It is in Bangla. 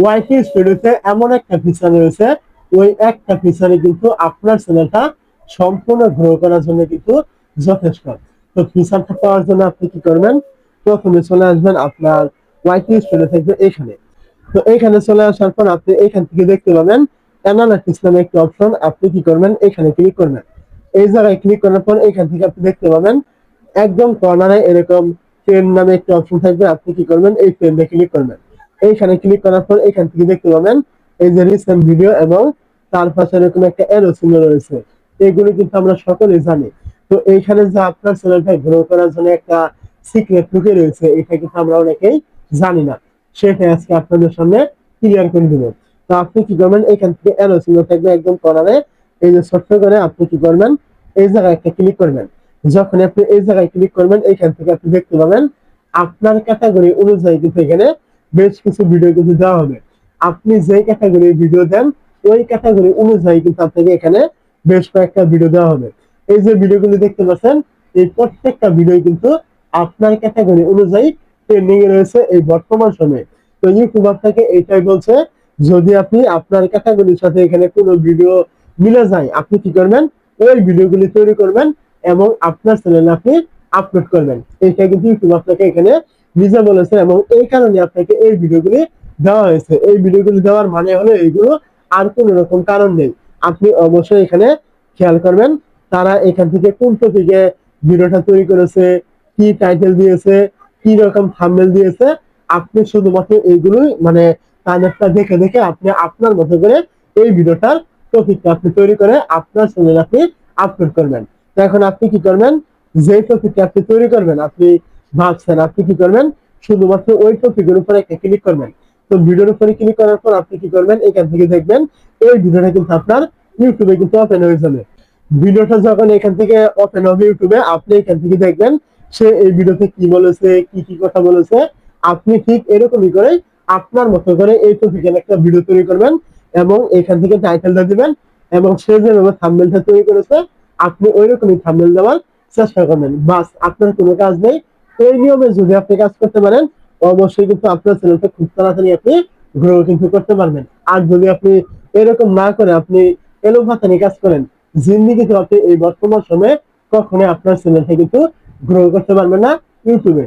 ওয়াইটি স্টুডিওতে এমন একটা ফিচার রয়েছে, ওই একটা ফিচারে কিন্তু আপনার চ্যানেলটা সম্পূর্ণ গ্রো করার জন্য কিন্তু যথেষ্ট। তো ফিচারটা পাওয়ার জন্য আপনি কি করবেন? প্রথমে চলে আসবেন আপনার ওয়াইটি স্টুডিও থাকবে এখানে। তো এখানে চলে আসার পর আপনি এখান থেকে দেখতে পাবেন অ্যানালাইটিক্স নামে একটি অপশন আপনি কি করবেন? এখানে ক্লিক করবেন। এই জায়গায় ক্লিক করার পর এখান থেকে আপনি দেখতে পাবেন একদম কর্নারে এরকম পেন নামে একটি অপশন থাকবে, আপনি কি করবেন? এই পেনটা ক্লিক করবেন। এইখানে ক্লিক করার পর এখান থেকে দেখতে পাবেন এই যে রিসেন্ট ভিডিও এবং তার পাশে এরকম একটা এরো চিহ্ন রয়েছে। এগুলো কিন্তু আমরা সকলে জানি। তো এইখানে যে আপনার চ্যানেলটা গ্রো করার জন্য একটা সিক্রেট লুকে রয়েছে, এটা কিন্তু আমরা অনেকেই জানি না। সেটা আজকে আপনাদের সামনে ক্লিয়ার করে দিব। তো আপনি কি করবেন, এখান থেকে এরো চিহ্ন থাকবে একদম কর্নারে এই যে ছোট্ট করে আপনি কি করবেন, এই জায়গায় একটা ক্লিক করবেন। যখন আপনি এই জায়গায় ক্লিক করবেন এখান থেকে আপনি দেখতে পাবেন আপনার ক্যাটাগরি অনুযায়ী কিন্তু এখানে বেশ কিছু ভিডিও কিন্তু দেওয়া হবে। আপনি যে ক্যাটাগরির ভিডিও দেন, ওই ক্যাটাগরি অনুযায়ী কিন্তু আপনাকে এখানে বেশ কয়েকটা ভিডিও দেওয়া হবে। এই যে ভিডিওগুলি দেখতে পাচ্ছেন, এই প্রত্যেকটা ভিডিও কিন্তু আপনার ক্যাটাগরি অনুযায়ী ট্রেন্ডিং এ রয়েছে এই বর্তমান সময়ে। তো ইউটিউব আপনাকে এইটাই বলছে, যদি আপনি আপনার ক্যাটাগরির সাথে এখানে কোনো ভিডিও মিলে যায়, আপনি কি করবেন? ওই ভিডিওগুলি তৈরি করবেন এবং আপনার চ্যানেলে আপনি আপলোড করবেন। এইটা কিন্তু ইউটিউব আপনাকে এখানে নিজে বলেছে এবং এই কারণে আপনাকে এই ভিডিওগুলি দেওয়া হয়েছে। এই ভিডিওগুলি দেওয়ার মানে হলো এইগুলো আর কোন রকম কারণ নেই। আপনি অবশ্যই এখানে খেয়াল করবেন, তারা এখান থেকে কোন টপিকে ভিডিওটা তৈরি করেছে, কি টাইটেল দিয়েছে, কি রকম থাম্বনেল দিয়েছে, আপনি শুধুমাত্র এইগুলোই মানে তাদেরটা দেখে দেখে আপনি আপনার মতো করে এই ভিডিওটার টপিকটা আপনি তৈরি করে আপনার চ্যানেলে আপনি আপলোড করবেন। তো এখন আপনি কি করবেন? যে টপিকটা আপনি তৈরি করবেন, আপনি ভাবছেন আপনি কি করবেন? শুধুমাত্র ওই টপিকের উপরে একটা ক্লিক করবেন। তো ভিডিওর উপরে ক্লিক করার পর আপনি কি করবেন? এখান থেকে দেখবেন, এই ভিডিওটা কিন্তু আপনার ইউটিউবে কিন্তু ওপেন হয়ে যাবে। ভিডিওটা যখন এখান থেকে ওপেন হবে ইউটিউবে আপনি এখান থেকে দেখবেন সে এই ভিডিওতে কি বলেছে, কি কি কথা বলেছে। আপনি ঠিক এরকমই করে আপনার মতো করে এই টপিকের একটা ভিডিও তৈরি করবেন এবং এখান থেকে টাইটেলটা দিবেন এবং সে যেভাবে থাম্বনেলটা তৈরি করেছে, আপনি ওই রকমই থাম্বনেল দেওয়ার চেষ্টা করবেন। বাস, আপনার কোনো কাজ নেই। এই নিয়মে যদি আপনি কাজ করতে পারেন, অবশ্যই কিন্তু আপনার চ্যানেলটা খুব তাড়াতাড়ি আপনি গ্রো কিন্তু করতে পারবেন। আর যদি আপনি এরকম না করে আপনি এলোপাতানি কাজ করেন জিন্দিগিতে আপনি এই বর্তমান সময়ে কখনোই আপনার চ্যানেলটা কিন্তু গ্রো করতে পারবেন না ইউটিউবে।